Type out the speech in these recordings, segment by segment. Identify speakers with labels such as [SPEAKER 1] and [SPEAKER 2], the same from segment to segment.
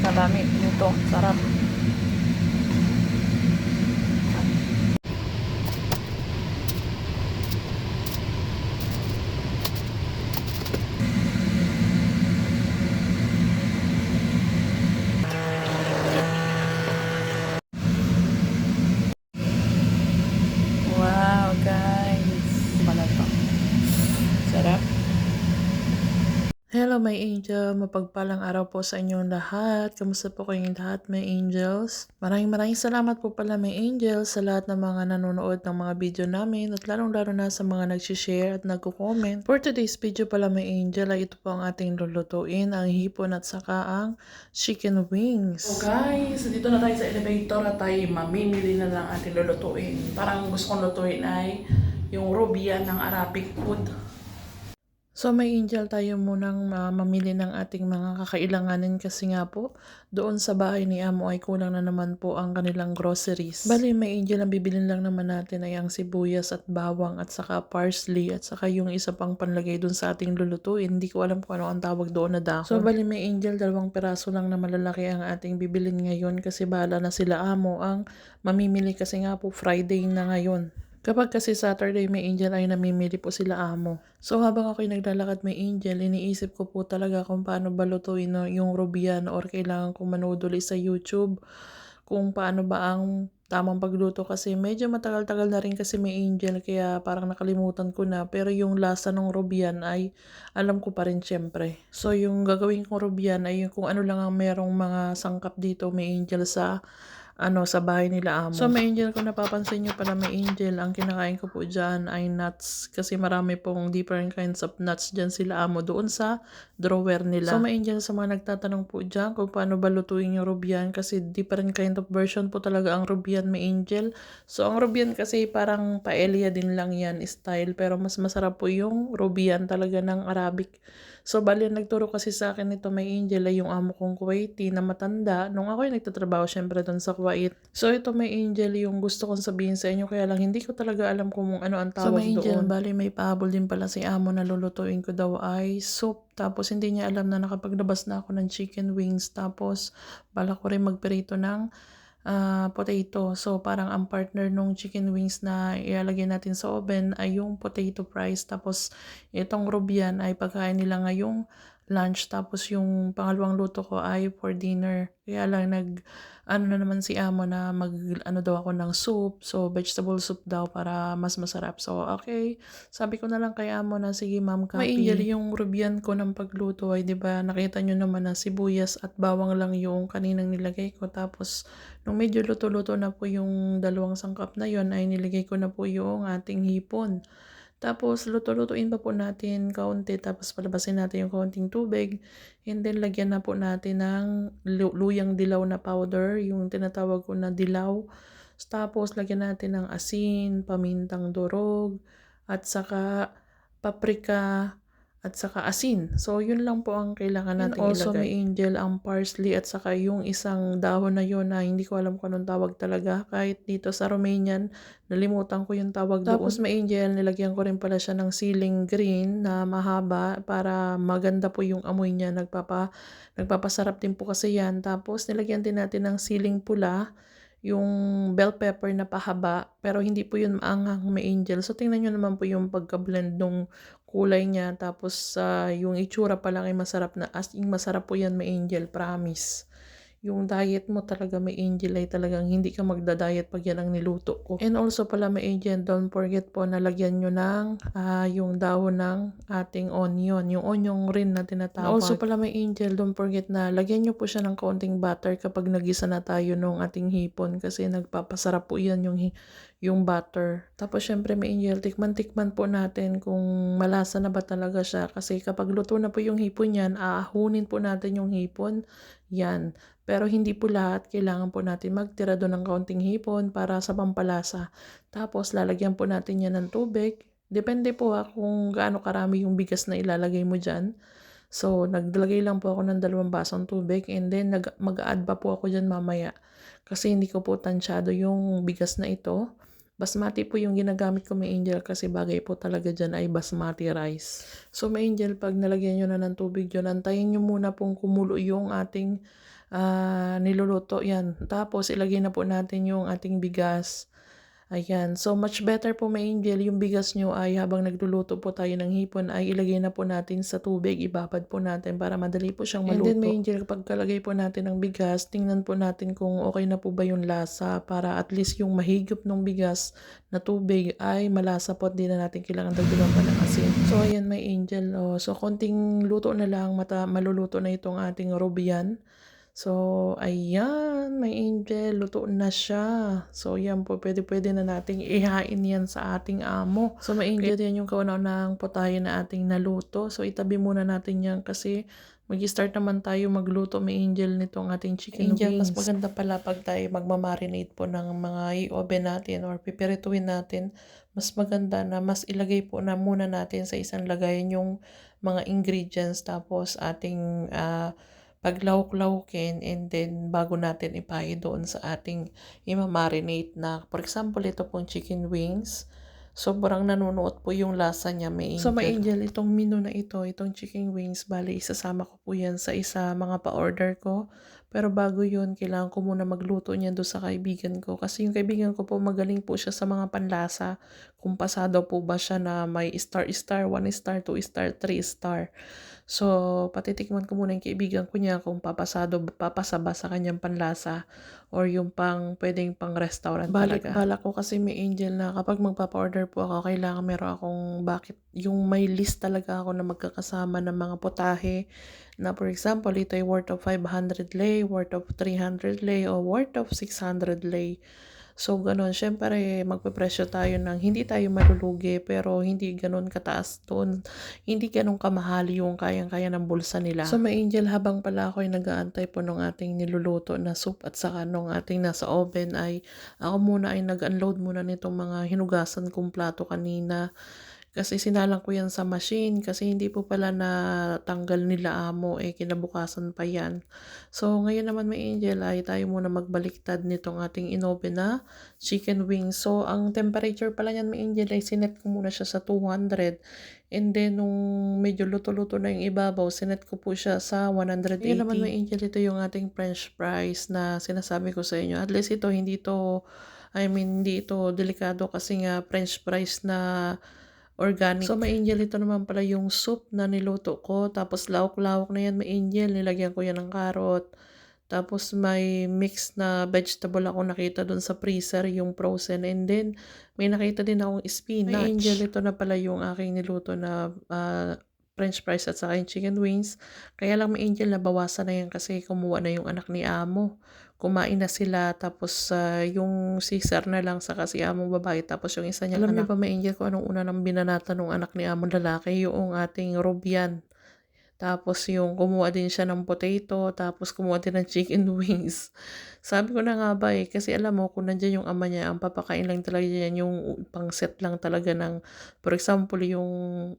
[SPEAKER 1] Kadami dito. Sarap. Wow, guys. Balat to. Sarap. Hello, my angel. Mapagpalang araw po sa inyong lahat. Kamusta po kayong lahat, my angels? Maraming maraming salamat po pala, my angels, sa lahat ng mga nanonood ng mga video namin at lalong-lalo na sa mga nag-share at nagko-comment. For today's video pala, my angel, ay ito po ang ating lulutuin, ang hipon at saka ang chicken wings. So guys, dito na tayo sa elevator at tayo mamimili na lang ating lulutuin. Parang gusto kong lutuin ay yung rubian ng Arabic food. So may angel tayo munang uh, mamili ng ating mga kakailanganin kasi nga po doon sa bahay ni Amo ay kulang na naman po ang kanilang groceries. Bali may angel ang bibilin lang naman natin ay ang sibuyas at bawang at saka parsley at saka yung isa pang panlagay doon sa ating lulutuin. Hindi ko alam kung ano ang tawag doon na dahon. So bali may angel dalawang piraso lang na malalaki ang ating bibilin ngayon kasi bahala na sila Amo ang mamimili kasi nga po Friday na ngayon. Kapag kasi Saturday may angel ay namimili po sila amo. So habang ako'y naglalakad may angel, iniisip ko po talaga kung paano balutuin yung rubian or kailangan kong manood ulit sa YouTube kung paano ba ang tamang pagluto kasi medyo matagal-tagal na rin kasi may angel kaya parang nakalimutan ko na pero yung lasa ng rubian ay alam ko pa rin syempre. So yung gagawin kong rubian ay kung ano lang ang merong mga sangkap dito may angel sa ano, sa bahay nila amo. So, may angel, kung napapansin nyo pala may angel, ang kinakain ko po dyan ay nuts. Kasi marami pong different kinds of nuts dyan sila amo doon sa drawer nila. So, may angel sa mga nagtatanong po dyan kung paano ba lutuin yung rubian. Kasi different kind of version po talaga ang rubian may angel. So, ang rubian kasi parang paella din lang yan style. Pero mas masarap po yung rubian talaga ng Arabic. So, bali, nagturo kasi sa akin nito may angel ay yung amo kong Kuwaiti na matanda. Nung ako yung nagtatrabaho syempre doon sa Kuwait. So, ito may angel yung gusto kong sabihin sa inyo. Kaya lang, hindi ko talaga alam kung ano ang tawag so, may angel, doon. bali, may pahabol din pala si amo na lulutuin ko daw ay soup. Tapos, hindi niya alam na nakapaglabas na ako ng chicken wings. Tapos, bala ko rin magperito ng uh, potato. So, parang ang partner nung chicken wings na ilalagay natin sa oven ay yung potato fries. Tapos, itong rubian ay pagkain nila ngayong lunch. Tapos, yung pangalawang luto ko ay for dinner. Kaya lang nag, ano na naman si amo na mag, ano daw ako ng soup. So, vegetable soup daw para mas masarap. So, okay. Sabi ko na lang kay amo na, sige ma'am, copy. Maingil yung rubian ko ng pagluto ay, di ba, nakita nyo naman na sibuyas at bawang lang yung kaninang nilagay ko. Tapos, nung medyo luto-luto na po yung dalawang sangkap na yon ay nilagay ko na po yung ating hipon. Tapos, luto-lutuin pa po natin kaunti. Tapos, palabasin natin yung kaunting tubig. And then, lagyan na po natin ng luyang dilaw na powder. Yung tinatawag ko na dilaw. Tapos, lagyan natin ng asin, pamintang durog, at saka paprika, at saka asin. So, yun lang po ang kailangan natin And also, ilagay. may angel ang parsley at saka yung isang dahon na yun na hindi ko alam kung anong tawag talaga. Kahit dito sa Romanian, nalimutan ko yung tawag Tapos, doon. may angel, nilagyan ko rin pala siya ng ceiling green na mahaba para maganda po yung amoy niya. Nagpapa, nagpapasarap din po kasi yan. Tapos, nilagyan din natin ng ceiling pula yung bell pepper na pahaba, pero hindi po yun maanghang may angel. So, tingnan nyo naman po yung pagka-blend nung kulay niya. Tapos, uh, yung itsura pa lang ay masarap na. As in, masarap po yan may angel, promise yung diet mo talaga may angel ay talagang hindi ka magda-diet pag yan ang niluto ko. And also pala may angel, don't forget po na lagyan nyo ng uh, yung dahon ng ating onion. Yung onion rin na tinatawag. Also pala may angel, don't forget na lagyan nyo po siya ng kaunting butter kapag nagisa na tayo nung ating hipon kasi nagpapasarap po yan yung yung butter. Tapos syempre may angel, tikman-tikman po natin kung malasa na ba talaga siya. Kasi kapag luto na po yung hipon yan, aahunin po natin yung hipon. Yan. Pero hindi po lahat. Kailangan po natin magtira doon ng kaunting hipon para sa pampalasa. Tapos lalagyan po natin yan ng tubig. Depende po ha kung gaano karami yung bigas na ilalagay mo dyan. So, naglagay lang po ako ng dalawang basong tubig and then nag, mag-add pa po ako dyan mamaya. Kasi hindi ko po tansyado yung bigas na ito. Basmati po yung ginagamit ko may angel kasi bagay po talaga dyan ay basmati rice. So may angel, pag nalagyan nyo na ng tubig dyan, antayin nyo muna pong kumulo yung ating ah, niluluto yan. Tapos ilagay na po natin yung ating bigas. Ayan. So, much better po may angel yung bigas nyo ay habang nagluluto po tayo ng hipon ay ilagay na po natin sa tubig. Ibabad po natin para madali po siyang maluto. And then may angel kapag kalagay po natin ng bigas, tingnan po natin kung okay na po ba yung lasa para at least yung mahigop ng bigas na tubig ay malasa po at di na natin kailangan dagdagan pa ng asin. So, ayan may angel. Oh. So, konting luto na lang, mata, maluluto na itong ating rubian. So, ayan, may angel, luto na siya. So, yan po, pwede-pwede na nating ihain yan sa ating amo. So, may angel yan yung kauna-unahang potahe na ating naluto. So, itabi muna natin yan kasi mag-start naman tayo magluto, may angel nitong ating chicken angel, wings. Mas maganda pala pag tayo magmamarinate po ng mga i-oven natin or pipirituin natin. Mas maganda na mas ilagay po na muna natin sa isang lagayan yung mga ingredients tapos ating uh, paglawak-lawkin and then bago natin ipahi doon sa ating imamarinate na for example ito pong chicken wings sobrang nanunuot po yung lasa niya may angel. So may angel itong menu na ito, itong chicken wings, bali isasama ko po yan sa isa mga pa-order ko. Pero bago yun, kailangan ko muna magluto niya doon sa kaibigan ko. Kasi yung kaibigan ko po magaling po siya sa mga panlasa. Kung pasado po ba siya na may star-star, 1 star, 2 star, 3 star. So, patitikman ko muna yung kaibigan ko niya kung papasado, papasaba sa kanyang panlasa or yung pang pwedeng pang restaurant Balik, talaga. Bala ko kasi may angel na kapag magpapa-order po ako, kailangan meron akong bakit yung may list talaga ako na magkakasama ng mga potahe na for example, ito ay worth of 500 lei, worth of 300 lei, o worth of 600 lei. So, ganun. Siyempre, magpepresyo tayo ng hindi tayo malulugi pero hindi ganun kataas doon. Hindi ganun kamahal yung kayang-kaya ng bulsa nila. So, may angel habang pala ako ay nag-aantay po ng ating niluluto na soup at saka nung ating nasa oven ay ako muna ay nag-unload muna nitong mga hinugasan kong plato kanina. Kasi sinalang ko yan sa machine kasi hindi po pala natanggal nila amo eh kinabukasan pa yan. So ngayon naman may angel ay tayo muna magbaliktad nitong ating inoven na chicken wings. So ang temperature pala niyan may angel ay sinet ko muna siya sa 200 and then nung medyo luto-luto na yung ibabaw sinet ko po siya sa 180. Ngayon naman may angel ito yung ating french fries na sinasabi ko sa inyo. At least ito hindi to I mean hindi ito delikado kasi nga french fries na organic. So, may angel ito naman pala yung soup na niluto ko. Tapos, lawak-lawak na yan, may angel. Nilagyan ko yan ng carrot. Tapos, may mix na vegetable ako nakita dun sa freezer, yung frozen. And then, may nakita din akong spinach. May angel ito na pala yung aking niluto na uh, french fries at saka yung chicken wings. Kaya lang may angel na bawasan na yan kasi kumuha na yung anak ni Amo kumain na sila tapos uh, yung si Sir na lang sa kasi among babae tapos yung isa niya alam niyo ba may angel ko anong una nang binanata ng anak ni among lalaki? Yung ating Rubian. Tapos yung kumuha din siya ng potato, tapos kumuha din ng chicken wings. Sabi ko na nga ba eh, kasi alam mo kung nandiyan yung ama niya, ang papakain lang talaga yan yung pang set lang talaga ng, for example, yung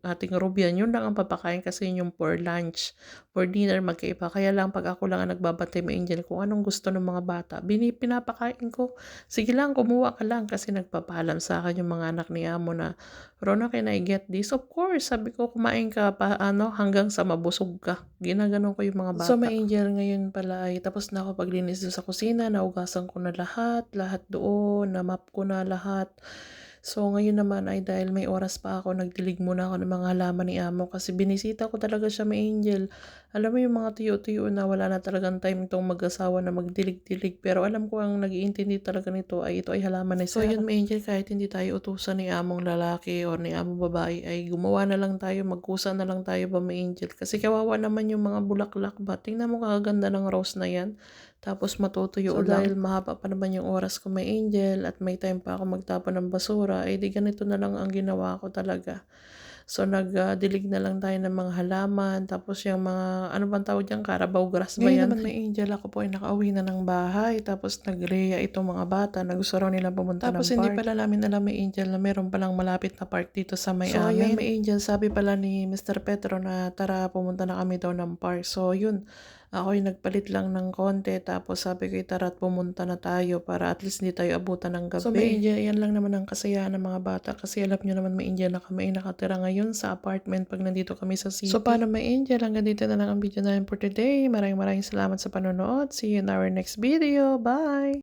[SPEAKER 1] ating Rubian, yun lang ang papakain kasi yun yung for lunch. For dinner, magkaiba. Kaya lang pag ako lang ang nagbabantay may angel kung anong gusto ng mga bata, bini, pinapakain ko. Sige lang, kumuha ka lang kasi nagpapalam sa akin yung mga anak ni Amo na, Rona, can I get this? Of course, sabi ko, kumain ka pa, ano, hanggang sa mabus busog ka. Ginaganon ko yung mga bata. So, may angel ngayon pala ay tapos na ako paglinis sa kusina. Naugasan ko na lahat. Lahat doon. Na-map ko na lahat. So, ngayon naman ay dahil may oras pa ako, nagdilig muna ako ng mga halaman ni Amo kasi binisita ko talaga siya may angel. Alam mo yung mga tuyo-tuyo na wala na talagang time itong mag-asawa na magdilig-dilig. Pero alam ko ang nag-iintindi talaga nito ay ito ay halaman ni So, yun may angel kahit hindi tayo utusan ni Among lalaki or ni Among babae ay gumawa na lang tayo, magkusa na lang tayo ba may angel. Kasi kawawa naman yung mga bulaklak ba. Tingnan mo kaganda ng rose na yan. Tapos matutuyo so, ulang. dahil mahaba pa naman yung oras ko may angel at may time pa ako magtapon ng basura, ay eh, di ganito na lang ang ginawa ko talaga. So, nag-dilig na lang tayo ng mga halaman. Tapos, yung mga, ano bang tawag dyan? Carabao grass ba yan? naman may angel ako po ay nakauwi na ng bahay. Tapos, nagreya itong mga bata na gusto raw nila pumunta Tapos, ng park. Tapos, hindi pala namin alam may angel na meron palang malapit na park dito sa may so, amin. So, may angel. Sabi pala ni Mr. Petro na tara, pumunta na kami daw ng park. So, yun Ako'y nagpalit lang ng konti tapos sabi ko tara't pumunta na tayo para at least hindi tayo abutan ng gabi. So may Angel, yan lang naman ang kasayahan ng mga bata kasi alam nyo naman may Angel na kami ay nakatira ngayon sa apartment pag nandito kami sa city. So paano may Angel, hanggang dito na lang ang video namin for today. Maraming maraming salamat sa panonood. See you in our next video. Bye!